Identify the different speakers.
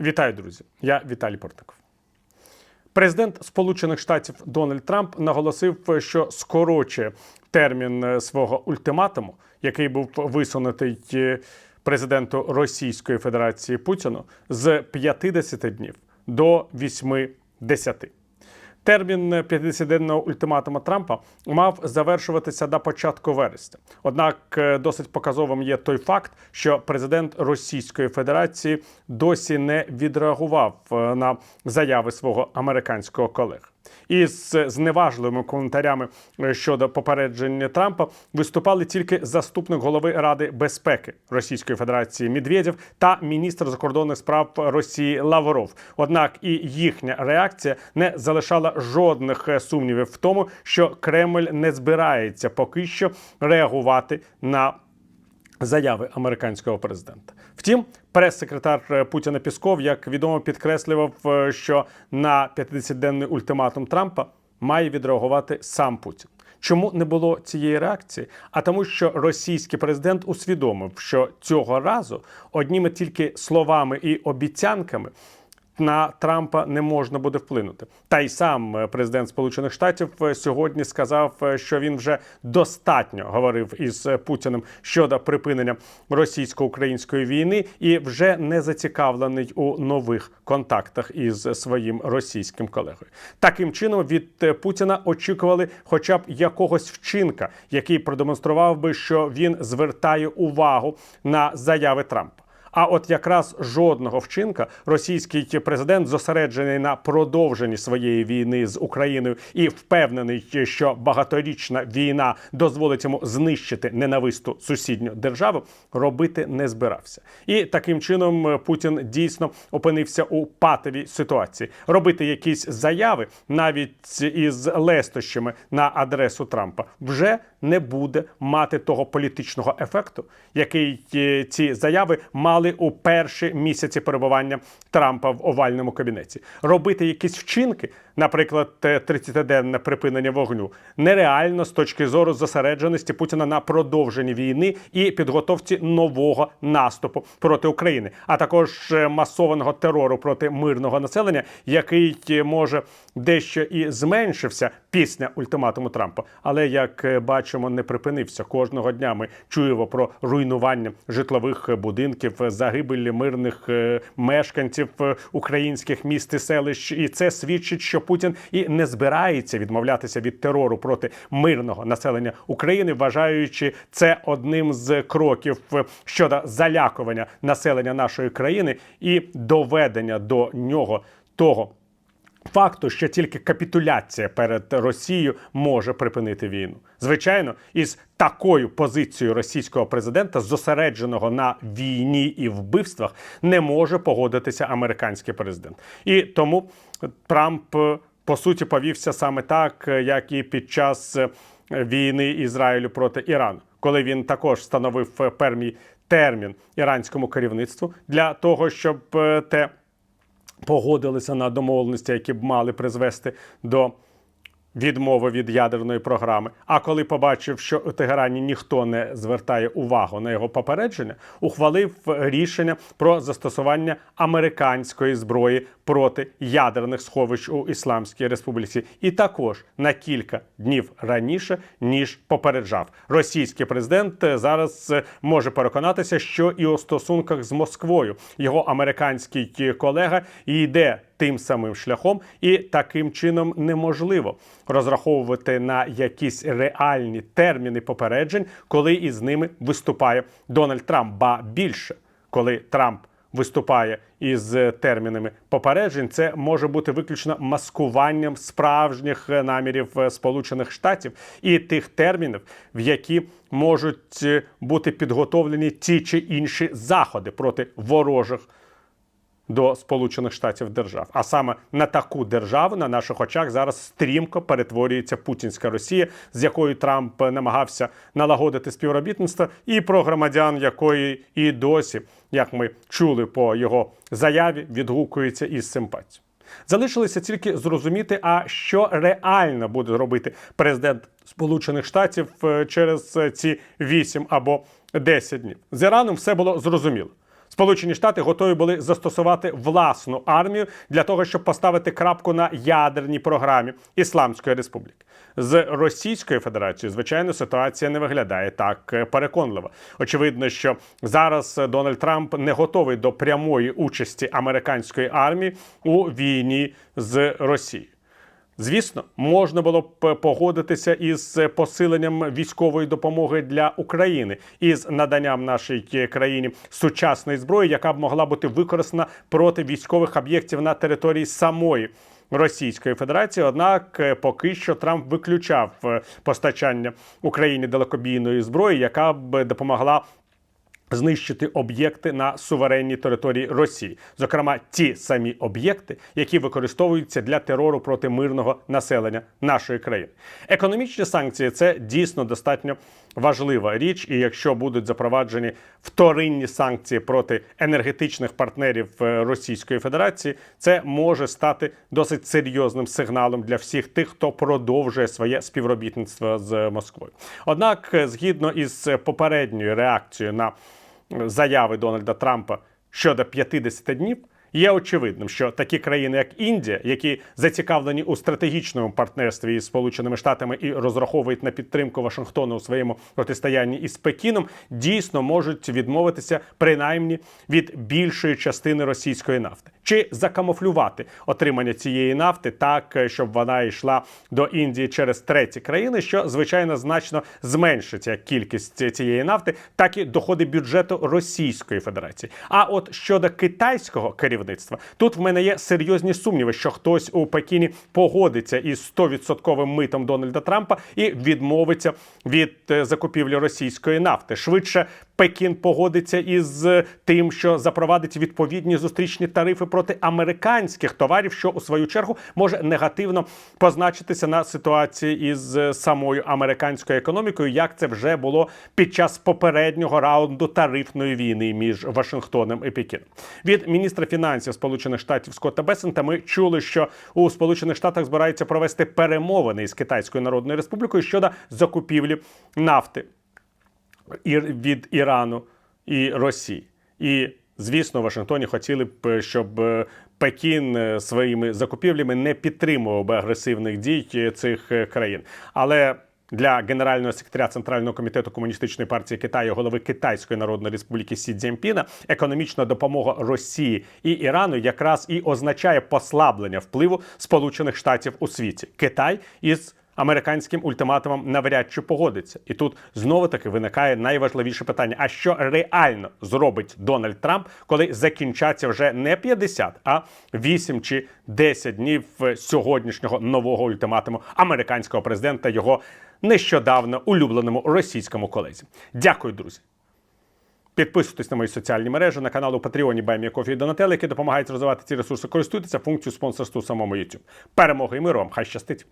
Speaker 1: Вітаю, друзі! Я Віталій Портников. Президент Сполучених Штатів Дональд Трамп наголосив, що скорочує термін е, свого ультиматуму, який був висунутий е, президенту Російської Федерації Путіну з 50 днів до 80. Термін 50-денного ультиматуму Трампа мав завершуватися до початку вересня. Однак е, досить показовим є той факт, що президент Російської Федерації досі не відреагував е, на заяви свого американського колеги. Із зневажливими коментарями е, щодо попередження Трампа виступали тільки заступник голови Ради безпеки Російської Федерації Медведєв та міністр закордонних справ Росії Лавров. Однак і їхня реакція не залишала жодних е, сумнівів в тому, що Кремль не збирається поки що реагувати на заяви американського президента. Втім, прес-секретар е, Путіна Пісков, як відомо, підкреслював, е, що на 50-денний ультиматум Трампа має відреагувати сам Путін. Чому не було цієї реакції? А тому, що російський президент усвідомив, що цього разу одніми тільки словами і обіцянками. На Трампа не можна буде вплинути. Та й сам е, президент Сполучених Штатів е, сьогодні сказав, е, що він вже достатньо говорив із Путіним щодо припинення російсько-української війни і вже не зацікавлений у нових контактах із своїм російським колегою. Таким чином від Путіна очікували, хоча б якогось вчинка, який продемонстрував би, що він звертає увагу на заяви Трампа. А от якраз жодного вчинка російський президент зосереджений на продовженні своєї війни з Україною і впевнений, що багаторічна війна дозволить йому знищити ненависту сусідню державу, робити не збирався. І таким чином е, Путін дійсно опинився у патовій ситуації. Робити якісь заяви навіть із лестощами на адресу Трампа вже не буде мати того політичного ефекту, який е, ці заяви мали у перші місяці перебування Трампа в овальному кабінеті. Робити якісь вчинки, наприклад, е, 30-денне припинення вогню, нереально з точки зору зосередженості Путіна на продовженні війни і підготовці нового наступу проти України, а також е, масованого терору проти мирного населення, який е, може дещо і зменшився після ультиматуму Трампа, але як е, бачимо, не припинився кожного дня. Ми чуємо про руйнування житлових будинків, загибелі мирних е, мешканців е, українських міст і селищ, і це свідчить, що Путін і не збирається відмовлятися від терору проти мирного населення України, вважаючи це одним з кроків е, щодо залякування населення нашої країни і доведення до нього того. Факту, що тільки капітуляція перед Росією може припинити війну. Звичайно, із такою позицією російського президента, зосередженого на війні і вбивствах, не може погодитися американський президент. І тому Трамп по суті повівся саме так, як і під час війни Ізраїлю проти Ірану, коли він також встановив певний термін іранському керівництву для того, щоб е, те погодилися на домовленості, які б мали призвести до відмови від ядерної програми. А коли побачив, що у Тегерані ніхто не звертає увагу на його попередження, ухвалив рішення про застосування американської зброї проти ядерних сховищ у Ісламській Республіці, і також на кілька днів раніше ніж попереджав російський президент. е, Зараз е, може переконатися, що і у стосунках з Москвою його американський е, колега йде тим самим шляхом, і таким чином неможливо розраховувати на якісь реальні терміни попереджень, коли із ними виступає Дональд Трамп. Ба більше, коли Трамп виступає із е, термінами попереджень, це може бути виключно маскуванням справжніх е, намірів е, Сполучених Штатів і тих термінів, в які можуть бути підготовлені ті чи інші заходи проти ворожих до Сполучених Штатів держав. А саме на таку державу на наших очах зараз стрімко перетворюється путінська Росія, з якою Трамп намагався налагодити співробітництво, і про громадян якої і досі, як ми чули по його заяві, відгукується із симпатією. Залишилося тільки зрозуміти, а що реально буде робити президент Сполучених Штатів е, через е, ці 8 або 10 днів. З Іраном все було зрозуміло. Сполучені Штати готові були застосувати власну армію для того, щоб поставити крапку на ядерній програмі Ісламської Республіки. З Російською Федерацією, звичайно, ситуація не виглядає так е, переконливо. Очевидно, що зараз Дональд Трамп не готовий до прямої участі американської армії у війні з Росією. Звісно, можна було б погодитися із посиленням військової допомоги для України із наданням нашій країні сучасної зброї, яка б могла бути використана проти військових об'єктів на території самої. Російської Федерації, однак е, поки що Трамп виключав е, постачання Україні далекобійної зброї, яка б допомогла знищити об'єкти на суверенній території Росії, зокрема ті самі об'єкти, які використовуються для терору проти мирного населення нашої країни. Економічні санкції це дійсно достатньо важлива річ, і якщо будуть запроваджені вторинні санкції проти енергетичних партнерів е, Російської Федерації, це може стати досить серйозним сигналом для всіх тих, хто продовжує своє співробітництво з Москвою. Однак, е, згідно із попередньою реакцією на заяви Дональда Трампа щодо 50 днів. Є очевидним, що такі країни, як Індія, які зацікавлені у стратегічному партнерстві із Сполученими Штатами і розраховують на підтримку Вашингтона у своєму протистоянні із Пекіном, дійсно можуть відмовитися принаймні від більшої частини російської нафти, чи закамуфлювати отримання цієї нафти так, щоб вона йшла до Індії через треті країни, що звичайно значно зменшиться кількість цієї нафти, так і доходи бюджету Російської Федерації. А от щодо китайського керівництва, тут в мене є серйозні сумніви, що хтось у Пекіні погодиться із 100% митом Дональда Трампа і відмовиться від е, закупівлі російської нафти. Швидше Пекін погодиться із е, тим, що запровадить відповідні зустрічні тарифи проти американських товарів, що у свою чергу може негативно позначитися на ситуації із е, самою американською економікою, як це вже було під час попереднього раунду тарифної війни між Вашингтоном і Пекіном. Від міністра фінансів Сполучених Штатів Скотта Бесента ми чули, що у Сполучених Штатах збираються провести перемовини із Китайською Народною Республікою щодо закупівлі нафти від Ірану і Росії. І звісно, в Вашингтоні хотіли б, щоб е, Пекін е, своїми закупівлями не підтримував би агресивних дій е, цих країн. Але для генерального секретаря Центрального комітету комуністичної партії Китаю, голови Китайської Народної Республіки Сі Цзіньпіна, економічна допомога Росії і Ірану якраз і означає послаблення впливу Сполучених Штатів у світі. Китай із американським ультиматумом навряд чи погодиться. І тут знову таки виникає найважливіше питання: а що реально зробить Дональд Трамп, коли закінчаться вже не 50, а 8 чи 10 днів сьогоднішнього нового ультиматуму американського президента його нещодавно улюбленому російському колезі? Дякую, друзі. Підписуйтесь на мої соціальні мережі на канал у Патреоні Баймі Кофі які допомагають розвивати ці ресурси. Користуйтеся функцією спонсорству у самому YouTube. Перемоги і миру вам! Хай щастить!